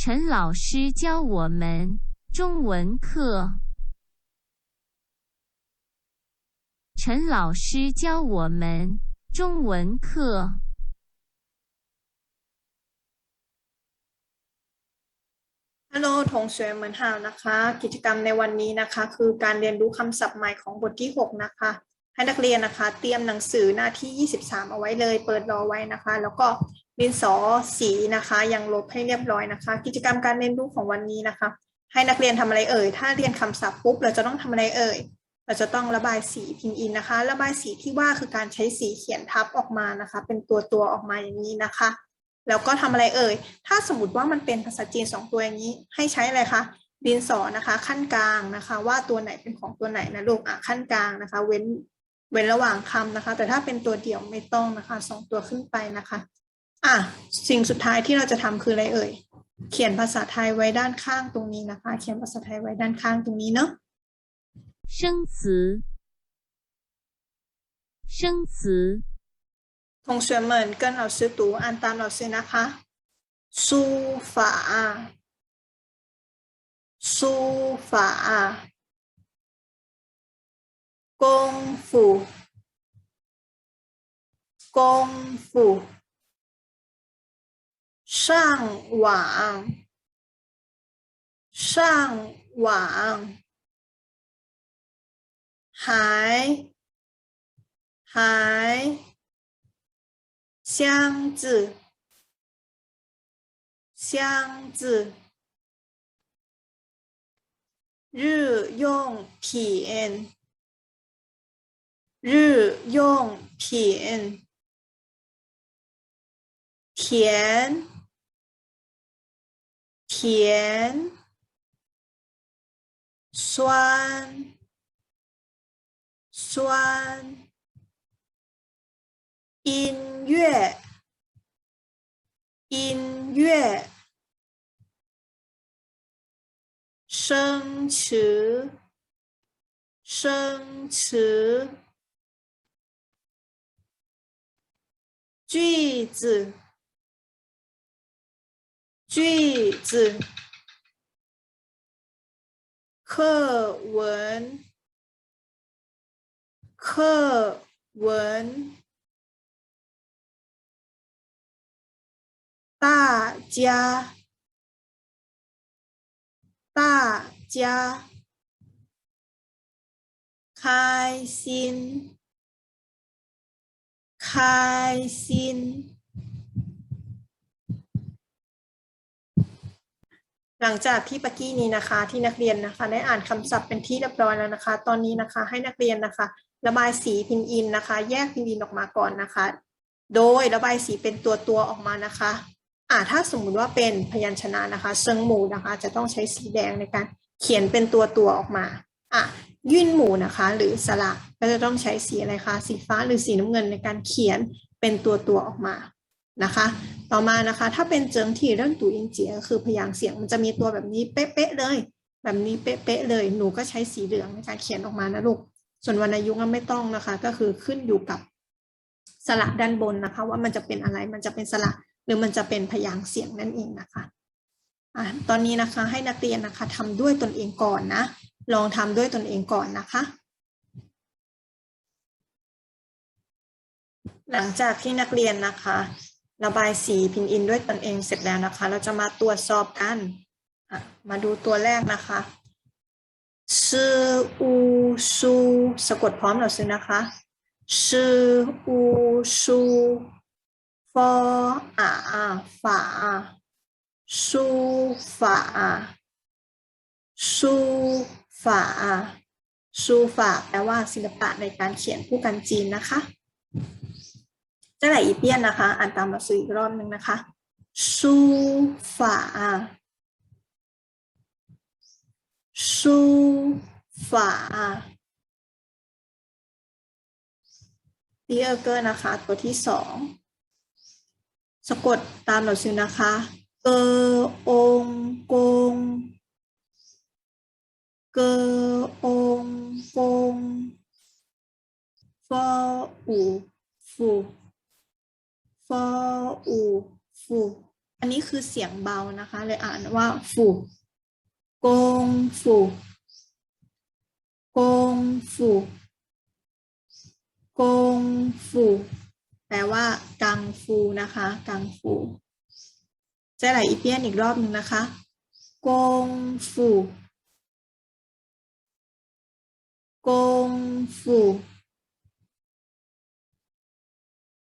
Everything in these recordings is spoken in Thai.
陈老师教我们中文课。陈老师教我们中文课。 ฮัลโหลทงเสวยเหมือนห่าวนะคะ กิจกรรมในวันนี้นะคะ คือการเรียนรู้คำศัพท์ใหม่ของบทที่ 6 นะคะ ให้นักเรียนนะคะ เตรียมหนังสือหน้าที่ 23 เอาไว้เลย เปิดรอไว้นะคะ แล้วก็ ดินสอสีนะคะยังลบให้เรียบร้อยนะคะ กิจกรรมการเรียนรู้ของวันนี้นะคะ ให้นักเรียนทำอะไรเอ่ย ถ้าเรียนคำศัพท์ปุ๊บเราจะต้องทำอะไรเอ่ย เราจะต้องระบายสีพิมพ์อินนะคะ ระบายสีที่ว่าคือการใช้สีเขียนทับออกมานะคะ เป็นตัวตัวออกมาอย่างนี้นะคะ แล้วก็ทำอะไรเอ่ย ถ้าสมมติว่ามันเป็นภาษาจีนสองตัวอย่างนี้ ให้ใช้อะไรคะดินสอนะคะ ขั้นกลางนะคะ ว่าตัวไหนเป็นของตัวไหนนะลูกอะขั้นกลางนะคะ เว้นเว้นระหว่างคำนะคะ แต่ถ้าเป็นตัวเดี่ยวไม่ต้องนะคะสองตัวขึ้นไปนะคะ อ่ะ สิ่งสุดท้ายที่เราจะทำคืออะไรเอ่ย เขียนภาษาไทยไว้ด้านข้างตรงนี้นะคะ เขียนภาษาไทยไว้ด้านข้างตรงนี้เนาะ 生词，生词，同学们跟老师读，按ตาม老师นะคะ书法书法功夫功夫 上网上网。还还箱子，箱子，日用品，日用品，甜，甜，酸，酸。音乐，音乐，生词，生词，句子，句子，课文，课文。大家，大家开心，开心。 หลังจากที่ปะกี้นี้นะคะ ที่นักเรียนนะคะ ได้อ่านคำศัพท์เป็นที่เรียบร้อยแล้วนะคะ ตอนนี้นะคะ ให้นักเรียนนะคะ ระบายสีพินอินนะคะ แยกพินอินออกมาก่อนนะคะ โดยระบายสีเป็นตัวตัวออกมานะคะอ่าถ้าสมมุติว่าเป็นพยัญชนะนะคะเซิงหมูนะคะ จะต้องใช้สีแดงในการเขียนเป็นตัวตัวออกมาอะยื่นหมูนะคะ หรือสระก็จะต้องใช้สีอะไรคะสีฟ้าหรือสีน้ำเงินในการเขียนเป็นตัวตัวออกมา นะคะ ต่อมานะคะ ถ้าเป็นเจิงที่เรื่องตูอินเจียคือพยางเสียงมันจะมีตัวแบบนี้เป๊ะๆเลย แบบนี้เป๊ะๆเลย หนูก็ใช้สีเหลืองในการเขียนออกมานะลูก ส่วนวรรณยุกต์ก็ไม่ต้องนะคะ ก็คือขึ้นอยู่กับสระด้านบนนะคะ ว่ามันจะเป็นอะไร มันจะเป็นสระหรือมันจะเป็นพยางเสียงนั่นเองนะคะอะตอนนี้นะคะให้นักเรียนนะคะทำด้วยตนเองก่อนนะ ลองทำด้วยตนเองก่อนนะคะ หลังจากที่นักเรียนนะคะ ระบายสีพินอินด้วยตนเองเสร็จแล้วนะคะ เราจะมาตรวจสอบกัน มาดูตัวแรกนะคะชื่ออูซูสะกดพร้อมเราซื้อนะคะชื่ออูซูฟออาฝาซูฝาซูฝาซูฝาแปลว่าศิลปะในการเขียนผู้กันจีนนะคะ จะไหลอีเปียนนะคะ อ่านตามมาซื้ออีกรอบหนึ่งนะคะซูฝาซูฝา第二个นะคะ ตัวที่สอง สะกดตามเราซื้อนะคะ เกอองกง เกอองกงฟออูฟู ฟออูฟูอันนี้คือเสียงเบานะคะ เลยอ่านว่าฟูกงฟูกงฟูกงฟูแปลว่ากังฟูนะคะกังฟูจะไหลอีเปียนอีกรอบหนึ่งนะคะกงฟูกงฟู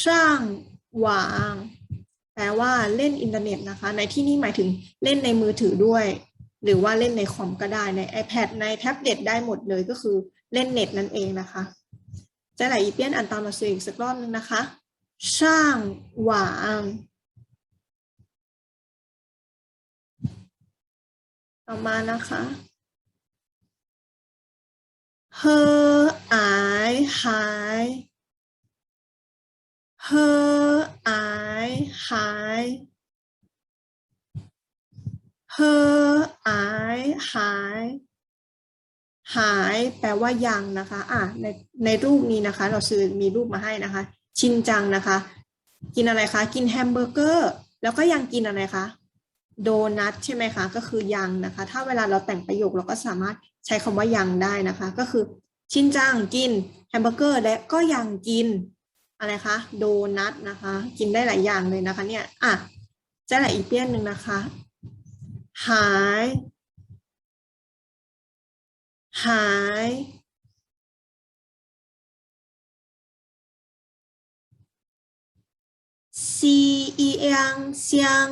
ช่างหวาง แปลว่าเล่นอินเทอร์เน็ตนะคะ ในที่นี้หมายถึงเล่นในมือถือด้วย หรือว่าเล่นในคอมก็ได้ ใน iPad ในแท็บเล็ตได้หมดเลยก็คือเล่นเน็ตนั่นเองนะคะจะไหลอีเปียนอ่านตามเราสื่ออีกสักรอบนึงนะคะ ช่างหวางต่อมานะคะเฮออายหาย เฮออายหายเฮออายหายหายแปลว่ายังนะคะอะในในรูปนี้นะคะ เราซื้อมีรูปมาให้นะคะ ชินจังนะคะ กินอะไรคะ กินแฮมเบอร์เกอร์ แล้วก็ยังกินอะไรคะโดนัทใช่ไหมคะ ก็คือยังนะคะ ถ้าเวลาเราแต่งประโยคเราก็สามารถใช้คำว่ายังได้นะคะ ก็คือชินจังกินแฮมเบอร์เกอร์และก็ยังกิน อะไรคะ โดนัทนะคะ กินได้หลายอย่างเลยนะคะ เนี่ย อะเจ้าหลายอีกเปี้ยนหนึ่งนะคะ หาย หายซีอีเอีงเซียง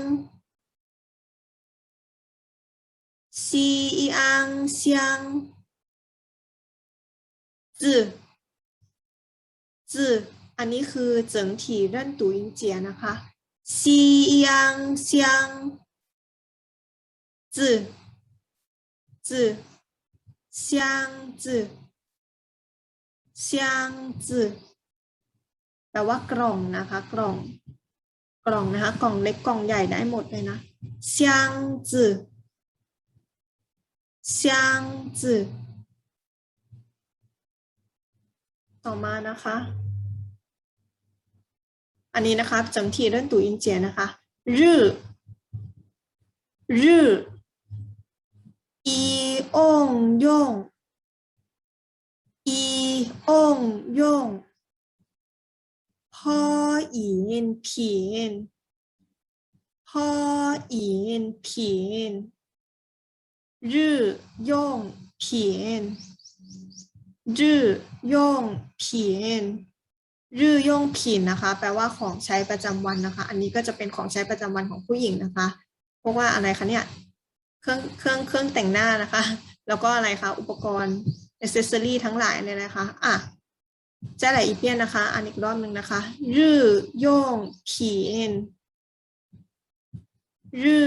ซีอีอังเซียงจืจื ร่นตูอินเจียนะคะ西洋香字字香字香字แปลว่ากล่องนะคะ กล่อง กล่องนะคะ กล่องเล็กกล่องใหญ่ได้หมดเลยนะ箱子箱子ต่อมานะคะ อันนี้นะคะ整体认读音节นะคะ日日一อง用一อง用พ่ออีนผีนพ่ออีนผีนรื่อย่งผีนรื่ย่งผีน รื่ย่งผีนนะคะ แปลว่าของใช้ประจำวันนะคะ อันนี้ก็จะเป็นของใช้ประจำวันของผู้หญิงนะคะเพราะว่าอะไรคะเนี่ยเครื่องเครื่องเครื่องแต่งหน้านะคะ แล้วก็อะไรคะอุปกรณ์อ c เซสซอรี่ทั้งหลายเนี่ยนะคะอะจะไหลอีเปียนนะคะ อันอีกรอบหนึ่งนะคะรื่อย่งผีนรื่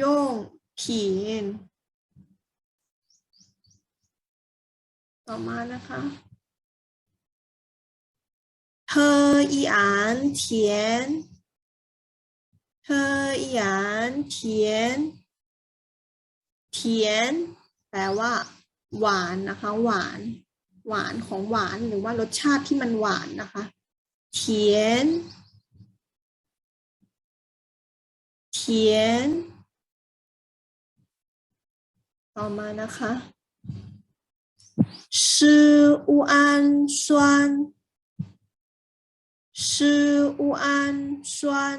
ย่งผีนต่อมานะคะ เธออีอานเทียออีอานเทียนเทียนแปลว่า หวานนะคะ หวาน หวานของหวานหรือว่ารสชาติที่มันหวานนะคะเทียนเทียนต่อมานะคะ ชื่ออูอานชวน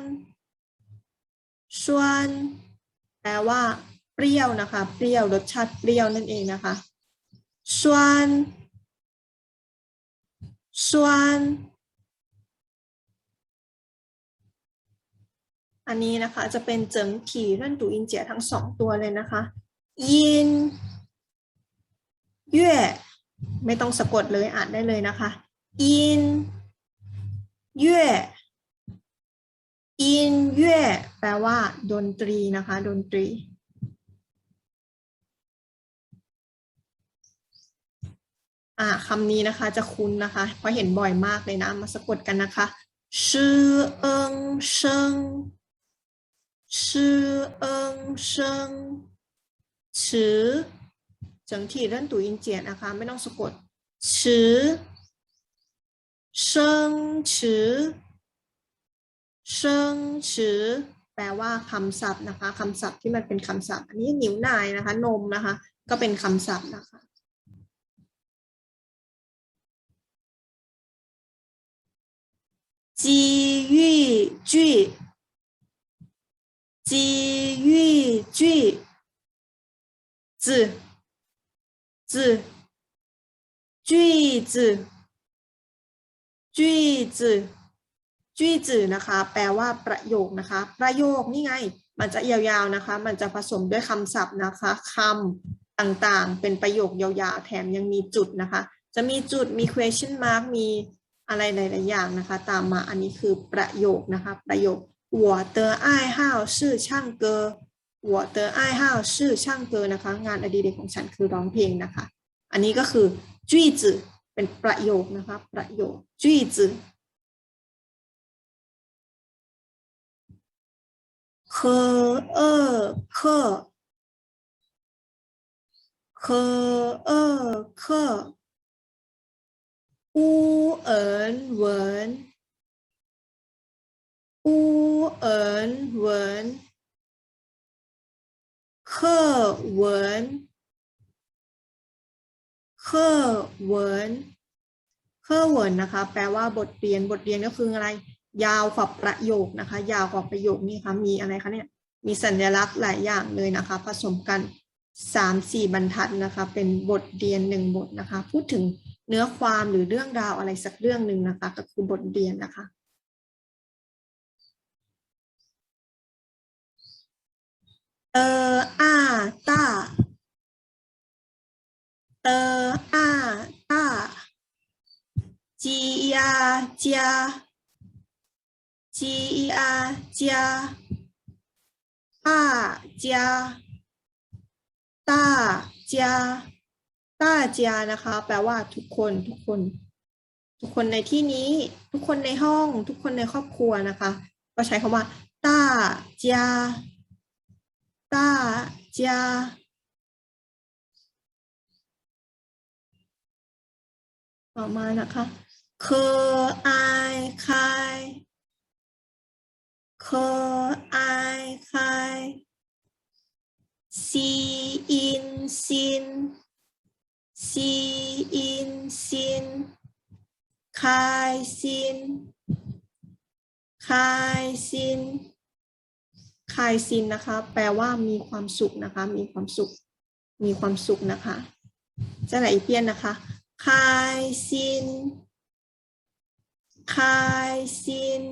วนแปลว่า เปรี้ยวนะคะ เปรี้ยวรสชาติเปรี้ยวนั่นเองนะคะชวนชวนอันนี้นะคะจะเป็นเจิงถี่เรื่อนตูอินเจียทั้งสองตัวเลยนะคะยินเย่ไม่ต้องสะกดเลยอ่านได้เลยนะคะยิน เ音乐แปลว่า ดนตรีนะคะ ดนตรี อะคำนี้นะคะจะคุ้นนะคะ เพราะเห็นบ่อยมากเลยนะ มาสะกดกันนะคะชื่อเอิงเชิงชื่อเอิงเชิงชื่อจังที่เล่นตัวอินเจียนนะคะ ไม่ต้องสะกดชื่อ เชิงชื่อเชิงชื่อแปลว่าคำศัพท์นะคะคำศัพท์ที่มันเป็นคำศัพท์ อันนี้นิ้วนายนะคะ นมนะคะ ก็เป็นคำศัพท์นะคะ 机遇句，机遇句，字，字，句子， 句子，句子นะคะ แปลว่าประโยคนะคะ ประโยคนี่ไง มันจะยาวๆนะคะ มันจะผสมด้วยคำศัพท์นะคะคำต่างๆ เป็นประโยคยาวๆ แถมยังมีจุดนะคะ จะมีจุด มี question mark มีอะไรหลายๆอย่างนะคะ ตามมา อันนี้คือประโยคนะคะ ประโยค我的爱好是唱歌我的爱好是唱歌นะคะ งานอดิเรกของฉันคือร้องเพลงนะคะ อันนี้ก็คือ句子 เป็นประโยคนะคะ ประโยคจุยจือเคเออเคเคเออเคออูเอินเหวินอูเอินเหวินเคเหวิน เคอเวินเคอเวินนะคะ แปลว่าบทเรียนบทเรียนก็คืออะไร ยาวกว่าประโยคนะคะ ยาวกว่าประโยคนี่คะมีอะไรคะเนี่ยมีสัญลักษณ์หลายอย่างเลยนะคะ ผสมกันสามสี่บรรทัดนะคะ เป็นบทเรียนหนึ่งบทนะคะ พูดถึงเนื้อความหรือเรื่องราวอะไรสักเรื่องหนึ่งนะคะ ก็คือบทเรียนนะคะเตออาตา เตออาตาจีอาจาจีอาจาป้าจาตาจาต้าเจียนะคะ แปลว่าทุกคนทุกคน ทุกคนในที่นี้ ทุกคนในห้อง ทุกคนในครอบครัวนะคะ ก็ใช้คำว่าต้าเจียต้าเจีย ต่อมานะคะเคอไอคายเคอไอคายซีอินซินซีอินซินคายซินคายซินคายซินนะคะ แปลว่ามีความสุขนะคะ มีความสุข มีความสุขนะคะจะไหนเพี้ยนนะคะ คายซินคายซิน